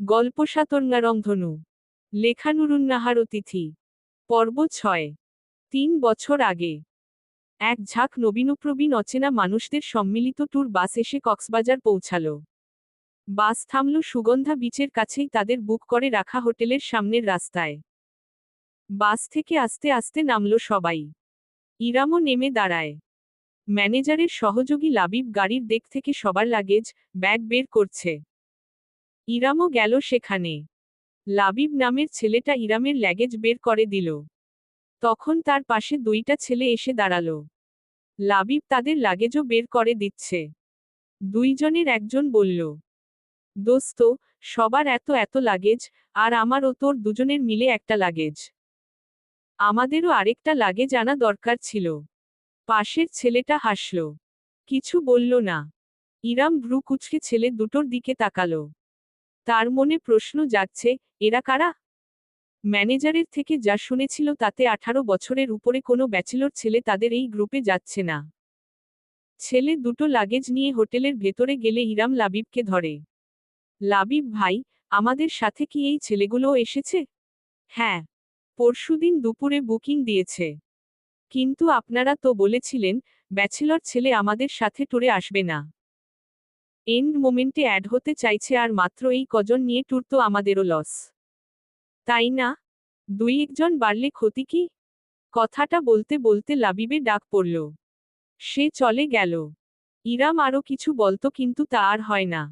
গল্প সাতর্ঙারংধনু লেখানুরুন্নাহার অতিথি, পর্ব ছয়, তিন বছর আগে। এক ঝাঁক নবীনপ্রবীণ অচেনা মানুষদের সম্মিলিত ট্যুর বাস এসে কক্সবাজার পৌঁছাল। বাস থামল সুগন্ধা বিচের কাছেই তাদের বুক করে রাখা হোটেলের সামনের রাস্তায়। বাস থেকে আস্তে আস্তে নামল সবাই। ইরামও নেমে দাঁড়ায়। ম্যানেজারের সহযোগী লাবিব গাড়ির দেখ থেকে সবার লাগেজ, ব্যাগ বের করছে। ইরামও গেল সেখানে। লাবিব নামের ছেলেটা ইরামের ল্যাগেজ বের করে দিল। তখন তার পাশে দুইটা ছেলে এসে দাঁড়াল। লাবিব তাদের লাগেজও বের করে দিচ্ছে। দুইজনের একজন বলল, দোস্ত, সবার এত এত লাগেজ আর আমার ও তোর দুজনের মিলে একটা লাগেজ আমাদেরও আরেকটা লাগেজ আনা দরকার ছিল। পাশের ছেলেটা হাসল। কিছু বলল না। ইরাম ভ্রু কুচকে ছেলে দুটোর দিকে তাকালো। তার মনে প্রশ্ন জাগছে, এরা কারা? ম্যানেজারের থেকে যা শুনেছিল তাতে আঠারো বছরের উপরে কোনো ব্যাচেলর ছেলে তাদের এই গ্রুপে যাচ্ছে না। ছেলে দুটো লাগেজ নিয়ে হোটেলের ভেতরে গেলে ইরাম লাবিবকে ধরে। লাবিব, ভাই, আমাদের সাথে কি এই ছেলেগুলোও এসেছে? হ্যাঁ পরশুদিন দুপুরে বুকিং দিয়েছে। কিন্তু আপনারা তো বলেছিলেন, ব্যাচেলর ছেলে আমাদের সাথে ট্যুরে আসবে না। এন্ড মোমেন্টে অ্যাড হতে চাইছে আর মাত্র এই কজন নিয়ে ট্যুর তো আমাদেরও লস। তাই না? দুই একজন বাড়লে ক্ষতি কি? কথাটা বলতে বলতে লাবিবে ডাক পড়ল। সে চলে গেল। ইরাম আরও কিছু বলতো কিন্তু তা আর হয় না।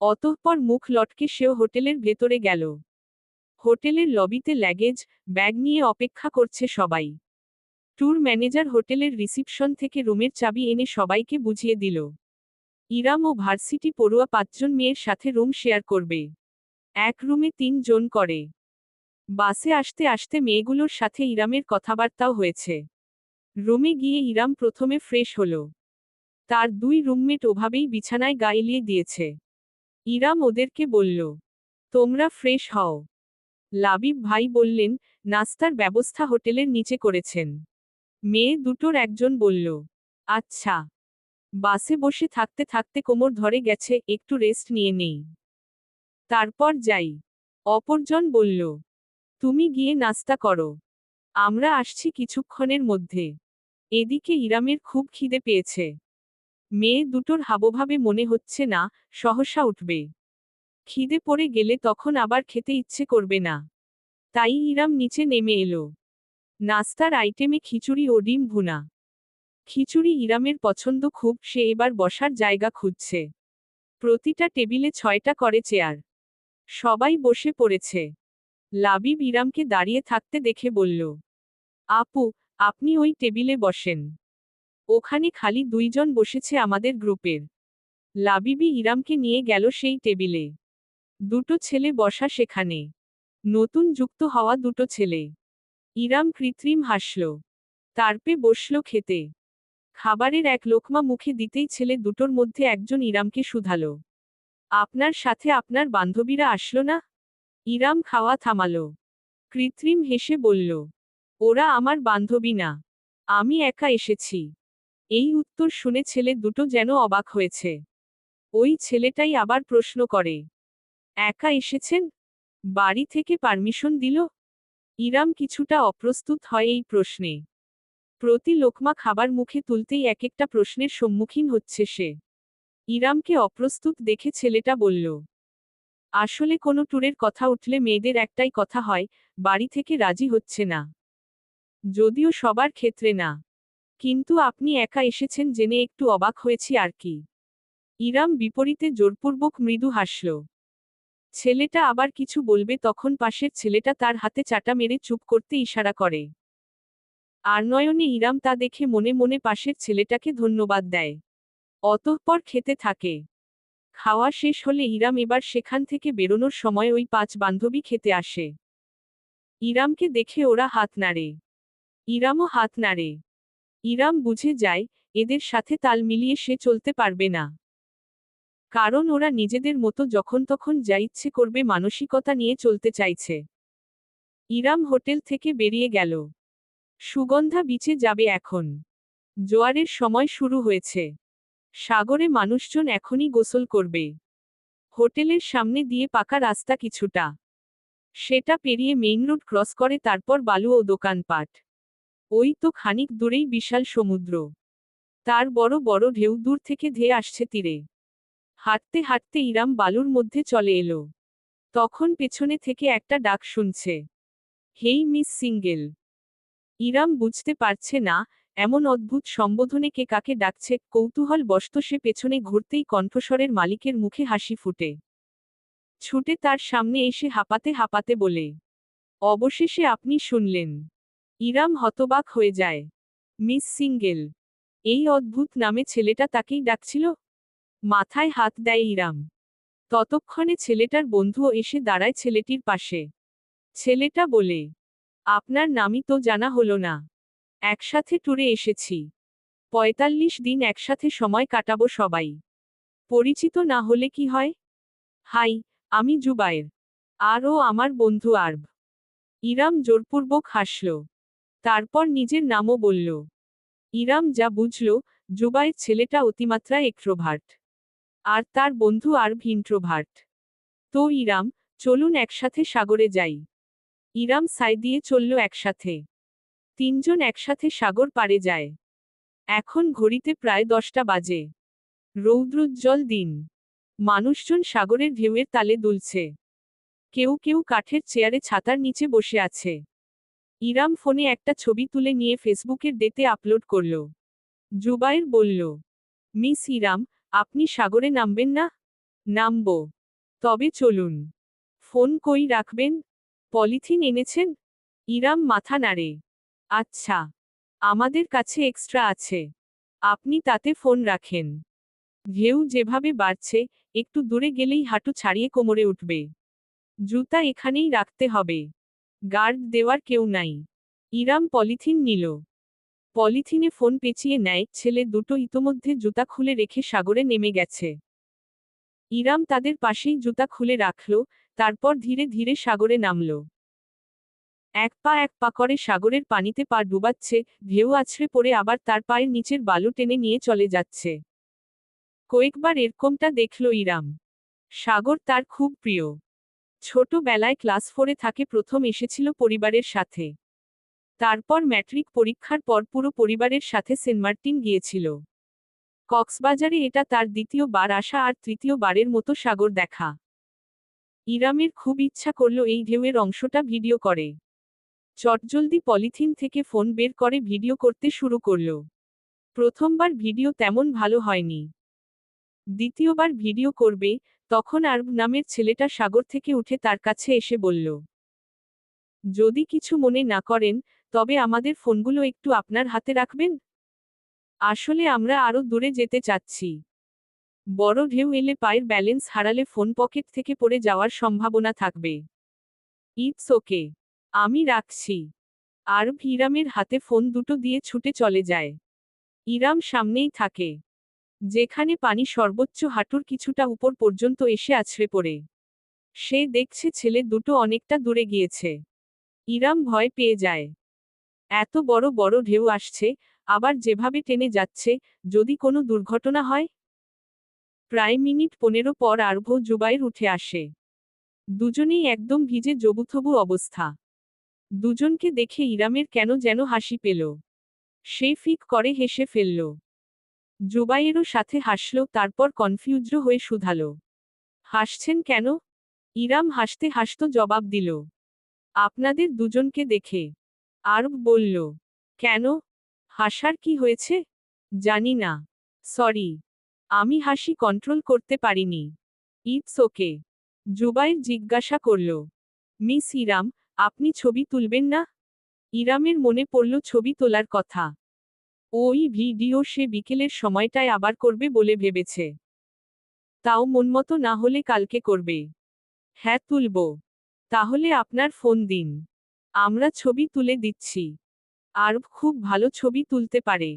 অতঃপর মুখ লটকে সেও হোটেলের ভেতরে গেল। হোটেলের লবিতে ল্যাগেজ ব্যাগ নিয়ে অপেক্ষা করছে সবাই। ট্যুর ম্যানেজার হোটেলের রিসিপশন থেকে রুমের চাবি এনে সবাইকে বুঝিয়ে দিল। ইরাম ও ভার্সিটি পড়ুয়া পাঁচজন মেয়ের সাথে রুম শেয়ার করবে। এক রুমে তিন জন করে। বাসে আসতে আসতে মেয়েগুলোর সাথে ইরামের কথাবার্তাও হয়েছে। রুমে গিয়ে ইরাম প্রথমে ফ্রেশ হল। তার দুই রুমমেট ওভাবেই বিছানায় গা এলিয়ে দিয়েছে। ইরাম ওদেরকে বলল, তোমরা ফ্রেশ হও। লাবিব ভাই বললেন, নাস্তার ব্যবস্থা হোটেলের নিচে করেছেন। মেয়ে দুটোর একজন বলল আচ্ছা। বাসে বসে থাকতে থাকতে কোমর ধরে গেছে, একটু রেস্ট নিয়ে নেই। তারপর যাই। অপরজন বলল, তুমি গিয়ে নাস্তা করো। আমরা আসছি কিছুক্ষণের মধ্যে। এদিকে ইরামের খুব খিদে পেয়েছে। মেয়ে দুটোর হাবভাবে মনে হচ্ছে না, সহসা উঠবে। খিদে পড়ে গেলে তখন আবার খেতে ইচ্ছে করবে না। তাই ইরাম নিচে নেমে এলো। নাস্তার আইটেমে খিচুড়ি ও ডিম ভুনা। খিচুড়ি ইরামের পছন্দ খুব, সে এবার বসার জায়গা খুঁজছে। প্রতিটা টেবিলে ছয়টা করে চেয়ার। সবাই বসে পড়েছে। লাবিব ইরামকে দাঁড়িয়ে থাকতে দেখে বলল, আপু, আপনি ওই টেবিলে বসেন। ওখানে খালি দুইজন বসেছে আমাদের গ্রুপের। লাবিবি ইরামকে নিয়ে গেল সেই টেবিলে। দুটো ছেলে বসা সেখানে। নতুন যুক্ত হওয়া দুটো ছেলে। ইরাম কৃত্রিম হাসল। তারপে বসল খেতে। খাবারের এক লোকমা মুখে দিতেই ছেলে দুটোর মধ্যে একজন ইরামকে শুধাল। আপনার সাথে আপনার বান্ধবীরা আসলো না? ইরাম খাওয়া থামাল। কৃত্রিম হেসে বলল, ওরা আমার বান্ধবী না। আমি একা এসেছি এই উত্তর শুনে ছেলে দুটো যেন অবাক হয়েছে। ওই ছেলেটাই আবার প্রশ্ন করে, একা এসেছেন? বাড়ি থেকে পারমিশন দিল? ইরাম কিছুটা অপ্রস্তুত হয় এই প্রশ্নে। প্রতি লোকমা খাবার মুখে তুলতেই এক একটা প্রশ্নের সম্মুখীন হচ্ছে সে। ইরামকে অপ্রস্তুত দেখে ছেলেটা বলল, আসলে কোনো ট্যুরের কথা উঠলে মেয়েদের একটাই কথা হয়, বাড়ি থেকে রাজি হচ্ছে না। যদিও সবার ক্ষেত্রে না। কিন্তু আপনি একা এসেছেন জেনে একটু অবাক হয়েছি আর কি। ইরাম বিপরীতে জোরপূর্বক মৃদু হাসল। ছেলেটা আবার কিছু বলবে তখন পাশের ছেলেটা তার হাতে চাটা মেরে চুপ করতে ইশারা করে। আর নয়নে ইরাম তা দেখে মনে মনে পাশের ছেলেটাকে ধন্যবাদ দেয়। অতঃপর খেতে থাকে। খাওয়া শেষ হলে ইরাম এবার সেখান থেকে বেরোনোর সময় ওই পাঁচ বান্ধবী খেতে আসে। ইরামকে দেখে ওরা হাত নাড়ে। ইরামও হাত নাড়ে। ইরাম বুঝে যায়, এদের সাথে তাল মিলিয়ে সে চলতে পারবে না। কারণ ওরা নিজেদের মতো যখন তখন যা ইচ্ছে করবে মানসিকতা নিয়ে চলতে চাইছে। ইরাম হোটেল থেকে বেরিয়ে গেল। সুগন্ধা বিচে যাবে এখন। জোয়ারের সময় শুরু হয়েছে। সাগরে মানুষজন এখনই গোসল করবে। হোটেলের সামনে দিয়ে পাকা রাস্তা কিছুটা। সেটা পেরিয়ে মেইন রোড ক্রস করে তারপর বালু ও দোকানপাট। ওই তো খানিক দূরেই বিশাল সমুদ্র। তার বড় বড় ঢেউ দূর থেকে ধেয়ে আসছে তীরে। হাঁটতে হাঁটতে ইরাম বালুর মধ্যে চলে এলো। তখন পেছনে থেকে একটা ডাক শুনছে। Hey miss single. ইরাম বুঝতে পারছে না, এমন অদ্ভুত সম্বোধনে কে কাকে ডাকছে, কৌতূহল বস্ত সে পেছনে ঘুরতেই কণ্ঠস্বরের মালিকের মুখে হাসি ফুটে। ছুটে তার সামনে এসে হাঁপাতে হাঁপাতে বলে, অবশেষে আপনি শুনলেন। ইরাম হতবাক হয়ে যায়। Miss single. এই অদ্ভুত নামে ছেলেটা তাকেই ডাকছিল। মাথায় হাত দেয় ইরাম। ততক্ষণে ছেলেটার বন্ধুও এসে দাঁড়ায় ছেলেটির পাশে। ছেলেটা বলে আপনার নামই তো জানা হলো না। একসাথে ট্যুরে এসেছি। পঁয়তাল্লিশ দিন একসাথে সময় কাটাবো সবাই। পরিচিত না হলে কি হয়? হাই, আমি জুবায়ের। আর ও আমার বন্ধু আরব। ইরাম জোরপূর্বক হাসল। তারপর নিজের নামও বলল। ইরাম যা বুঝল, জুবায়ের ছেলেটা অতিমাত্রায় এক্ট্রোভার্ট আর তার বন্ধু আরব ইন্ট্রোভার্ট তো ইরাম, চলুন একসাথে সাগরে যাই। ইরাম সাই দিয়ে চলল একসাথে। তিনজন একসাথে সাগর পাড়ে যায়। এখন ঘড়িতে প্রায় দশটা বাজে। রৌদ্রোজ্জ্বল দিন। মানুষজন সাগরের ঢেউয়ের তালে দুলছে। কেউ কেউ কাঠের চেয়ারে ছাতার নিচে বসে আছে। ইরাম ফোনে একটা ছবি তুলে নিয়ে ফেসবুকের ডেতে আপলোড করল। জুবাইর বলল, মিস ইরাম, আপনি সাগরে নামবেন না? নামব। তবে চলুন। ফোন কই রাখবেন? পলিথিন এনেছেন? ইরাম মাথা নাড়ে। আচ্ছা আমাদের কাছে এক্সট্রা আছে। আপনি তাতে ফোন রাখেন। ঢেউ যেভাবে বাড়ছে, একটু দূরে গেলেই হাঁটু ছাড়িয়ে কোমরে উঠবে। জুতা এখানেই রাখতে হবে। গার্ড দেওয়ার কেউ নাই। ইরাম পলিথিন নিল। পলিথিনে ফোন পেঁচিয়ে নেয়, ছেলে দুটো ইতোমধ্যে জুতা খুলে রেখে সাগরে নেমে গেছে। ইরাম তাদের পাশেই জুতা খুলে রাখল তারপর ধীরে ধীরে সাগরে নামল। এক পা এক পা করে সাগরের পানিতে পা ডুবাচ্ছে, ঢেউ আছড়ে পড়ে আবার তার পায়ের নিচের বালু টেনে নিয়ে চলে যাচ্ছে। কয়েকবার এরকমটা দেখল ইরাম। সাগর তার খুব প্রিয়। ছোটবেলায় ক্লাস ফোরে থাকে প্রথম এসেছিল পরিবারের সাথে। তারপর ম্যাট্রিক পরীক্ষার পর পুরো পরিবারের সাথে সেন্ট মার্টিন গিয়েছিল। কক্সবাজারে এটা তার দ্বিতীয় বার আসা আর তৃতীয় বারের মতো সাগর দেখা। ইরামের খুব ইচ্ছা করল এই ঢেউয়ের অংশটা ভিডিও করে। চটজলদি পলিথিন থেকে ফোন বের করে ভিডিও করতে শুরু করল। প্রথমবার ভিডিও তেমন ভালো হয়নি। দ্বিতীয়বার ভিডিও করবে, তখন আরব নামের ছেলেটা সাগর থেকে উঠে তার কাছে এসে বলল, যদি কিছু মনে না করেন, তবে আমাদের ফোনগুলো একটু আপনার হাতে রাখবেন? আসলে আমরা আরও দূরে যেতে চাচ্ছি। বড় ঢেউ এলে পায়ের ব্যালেন্স হারালে ফোন পকেট থেকে পড়ে যাওয়ার সম্ভাবনা থাকবে। It's okay. আমি রাখছি। আরব ইরামের হাতে ফোন দুটো দিয়ে ছুটে চলে যায়। ইরাম সামনেই থাকে। যেখানে পানি সর্বোচ্চ হাঁটুর কিছুটা উপর পর্যন্ত এসে আছড়ে পড়ে। সে দেখছে ছেলে দুটো অনেকটা দূরে গিয়েছে। ইরাম ভয় পেয়ে যায়। এত বড় বড় ঢেউ আসছে, আবার যেভাবে টেনে যাচ্ছে, যদি কোনো দুর্ঘটনা হয়? প্রায় মিনিট পনেরো পর আরভ জুবাইর উঠে আসে। দুজনেই একদম ভিজে জবুথবু অবস্থা। দুজনকে দেখে ইরামের কেন যেন হাসি পেল। সে ফিক করে হেসে ফেলল। জুবাইয়েরও সাথে হাসল, তারপর কনফিউজড হয়ে শুধালো। হাসছেন কেন? ইরাম হাসতে হাসত জবাব দিল। আপনাদের দুজনকে দেখে। আরব বলল, কেন? হাসার কি হয়েছে? জানি না। সরি। আমি হাসি কন্ট্রোল করতে পারিনি। ইটস ওকে জুবাইর জিজ্ঞাসা করল। মিস ইরাম, আপনি ছবি তুলবেন না? ইরামের মনে পড়ল ছবি তোলার কথা। ওই ভিডিও সে বিকেলের সময়টায় আবার করবে বলে ভেবেছে। তাও মনমতো না হলে কালকে করবে। হ্যাঁ তুলব। তাহলে আপনার ফোন দিন। আমরা ছবি তুলে দিচ্ছি। আর খুব ভালো ছবি তুলতে পারে।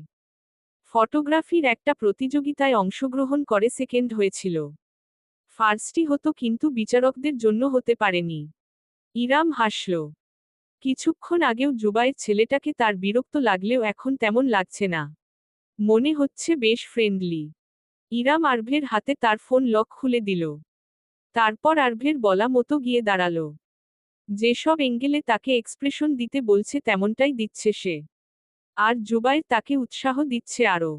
ফটোগ্রাফির একটা প্রতিযোগিতায় অংশগ্রহণ করে সেকেন্ড হয়েছিল। ফার্স্টই হতো কিন্তু বিচারকদের জন্য হতে পারেনি। ইরাম হাসল। কিছুক্ষণ আগেও জুবাইয়ের ছেলেটাকে তার বিরক্ত লাগলেও এখন তেমন লাগছে না। মনে হচ্ছে বেশ ফ্রেন্ডলি। ইরাম আরভের হাতে তার ফোন লক খুলে দিল। তারপর আরভের বলা মতো গিয়ে দাঁড়াল। যেসব এঙ্গেলে তাকে এক্সপ্রেশন দিতে বলছে তেমনটাই দিচ্ছে সে। আর জুবাইর তাকে উৎসাহ দিচ্ছে আরও।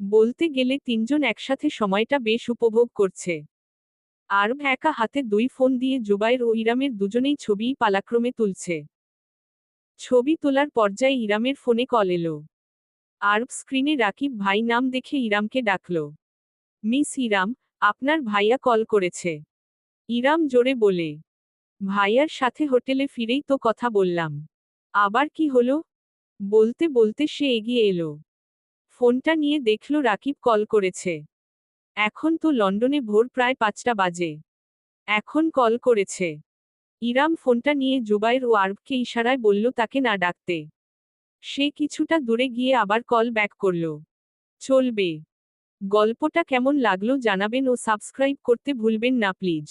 বলতে গেলে তিনজন একসাথে সময়টা বেশ উপভোগ করছে। আরব একা হাতে দুই ফোন দিয়ে জুবাইর ও ইরামের দুজনেই ছবিই পালাক্রমে তুলছে। ছবি তোলার পর্যায়ে ইরামের ফোনে কল এলো। আরব স্ক্রিনে রাকিব ভাই নাম দেখে ইরামকে ডাকল। মিস ইরাম, আপনার ভাইয়া কল করেছে। ইরাম জোরে বলে। ভাইয়ার সাথে হোটেলে ফিরেই তো কথা বললাম। আবার কি হলো? বলতে বলতে সে এগিয়ে এলো। ফোনটা নিয়ে দেখল রাকিব কল করেছে। এখন তো লন্ডনে ভোর প্রায় পাঁচটা বাজে। এখন কল করেছে। ইরাম ফোনটা নিয়ে জুবাইর ও আরবকে ইশারায় বলল, তাকে না ডাকতে। সে কিছুটা দূরে গিয়ে আবার কল ব্যাক করল। চলবে। গল্পটা কেমন লাগল জানাবেন ও সাবস্ক্রাইব করতে ভুলবেন না, প্লিজ।